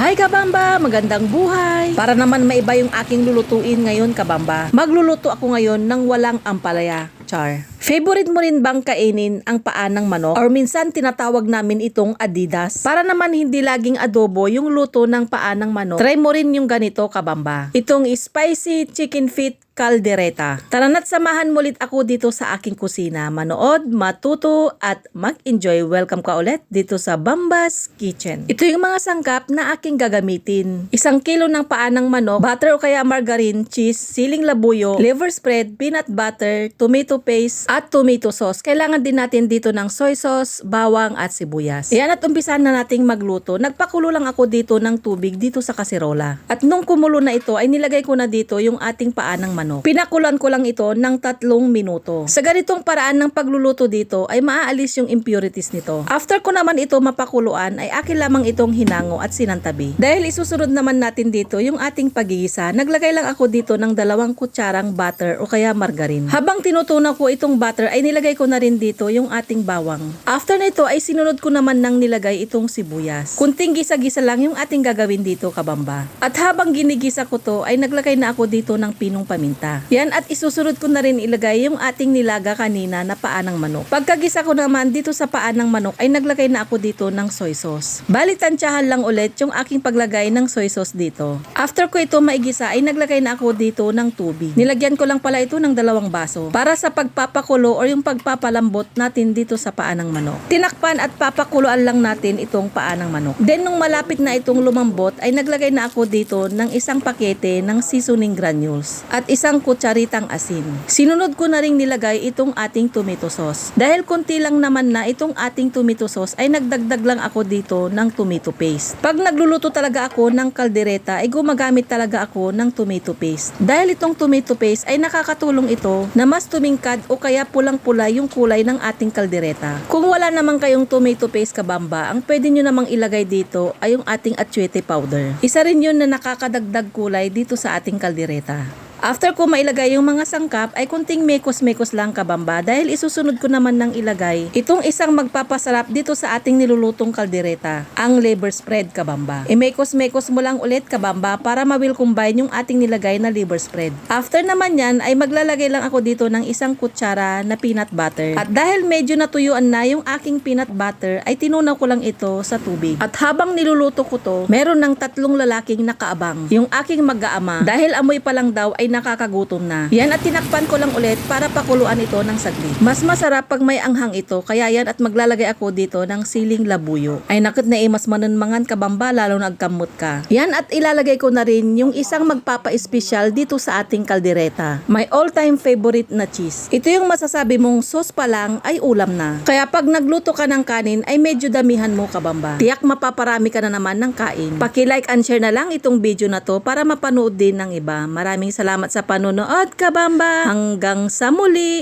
Hi Kabamba! Magandang buhay! Para naman maiba yung aking lulutuin ngayon Kabamba. Magluluto ako ngayon ng walang ampalaya. Char. Favorite mo rin bang kainin ang paa ng manok? Or minsan tinatawag namin itong adidas? Para naman hindi laging adobo yung luto ng paa ng manok, try mo rin yung ganito kabamba. Itong spicy chicken feet kaldereta. Tara na't samahan mo ulit ako dito sa aking kusina. Manood, matuto, at mag-enjoy. Welcome ka ulit dito sa Bambas Kitchen. Ito yung mga sangkap na aking gagamitin. Isang kilo ng paa ng manok, butter o kaya margarine, cheese, siling labuyo, liver spread, peanut butter, tomato paste, at tomato sauce. Kailangan din natin dito ng soy sauce, bawang, at sibuyas. Yan at umpisan na nating magluto. Nagpakulo lang ako dito ng tubig dito sa kaserola. At nung kumulo na ito, ay nilagay ko na dito yung ating paa ng manok. Pinakulan ko lang ito ng tatlong minuto. Sa ganitong paraan ng pagluluto dito ay maaalis yung impurities nito. After ko naman ito mapakuluan ay akin lamang itong hinango at sinantabi. Dahil isusunod naman natin dito yung ating pagigisa, naglagay lang ako dito ng dalawang kutsarang butter o kaya margarine. Habang tinutunaw ko itong butter ay nilagay ko na rin dito yung ating bawang. After nito ay sinunod ko naman ng nilagay itong sibuyas. Kunting gisa-gisa lang yung ating gagawin dito kabamba. At habang ginigisa ko to ay naglagay na ako dito ng pinong paminta. Yan at isusunod ko na rin ilagay yung ating nilaga kanina na paa ng manok. Pagkagisa ko naman dito sa paa ng manok ay naglagay na ako dito ng soy sauce. Bali tansyahan lang ulit yung aking paglagay ng soy sauce dito. After ko ito maigisa ay naglagay na ako dito ng tubig. Nilagyan ko lang pala ito ng dalawang baso para sa pagpapakulo or yung pagpapalambot natin dito sa paa ng manok. Tinakpan at papakuluan lang natin itong paa ng manok. Then nung malapit na itong lumambot ay naglagay na ako dito ng isang pakete ng seasoning granules at isang kutsaritang asin. Sinunod ko na ring nilagay itong ating tomato sauce. Dahil konti lang naman na itong ating tomato sauce ay nagdagdag lang ako dito ng tomato paste. Pag nagluluto talaga ako ng kaldereta ay gumagamit talaga ako ng tomato paste. Dahil itong tomato paste ay nakakatulong ito na mas tumingkad o kaya pulang-pula yung kulay ng ating kaldereta. Kung wala naman kayong tomato paste kabamba, ang pwede nyo namang ilagay dito ay yung ating atsuete powder. Isa rin yun na nakakadagdag kulay dito sa ating kaldereta. After ko mailagay yung mga sangkap ay kunting mekos-mekos lang kabamba dahil isusunod ko naman ng ilagay itong isang magpapasarap dito sa ating nilulutong kaldereta, ang liver spread kabamba. I-mekos-mekos mo lang ulit kabamba para ma-will combine yung ating nilagay na liver spread. After naman yan ay maglalagay lang ako dito ng isang kutsara na peanut butter. At dahil medyo natuyuan na yung aking peanut butter ay tinunaw ko lang ito sa tubig. At habang niluluto ko to, meron ng tatlong lalaking nakaabang. Yung aking mag-aama dahil amoy pa lang daw ay nakakagutom na. Yan at tinakpan ko lang ulit para pakuluan ito ng saglit. Mas masarap pag may anghang ito kaya yan at maglalagay ako dito ng siling labuyo. Ay nakit na eh mas manunmangan kabamba lalo nagkamot ka. Yan at ilalagay ko na rin yung isang magpapa-espesyal dito sa ating kaldereta. My all-time favorite na cheese. Ito yung masasabi mong sauce pa lang ay ulam na. Kaya pag nagluto ka ng kanin ay medyo damihan mo kabamba. Tiyak mapaparami ka na naman ng kain. Paki-like and share na lang itong video na to para mapanood din ng iba. Maraming salamat sa panonood kabamba. Hanggang sa muli!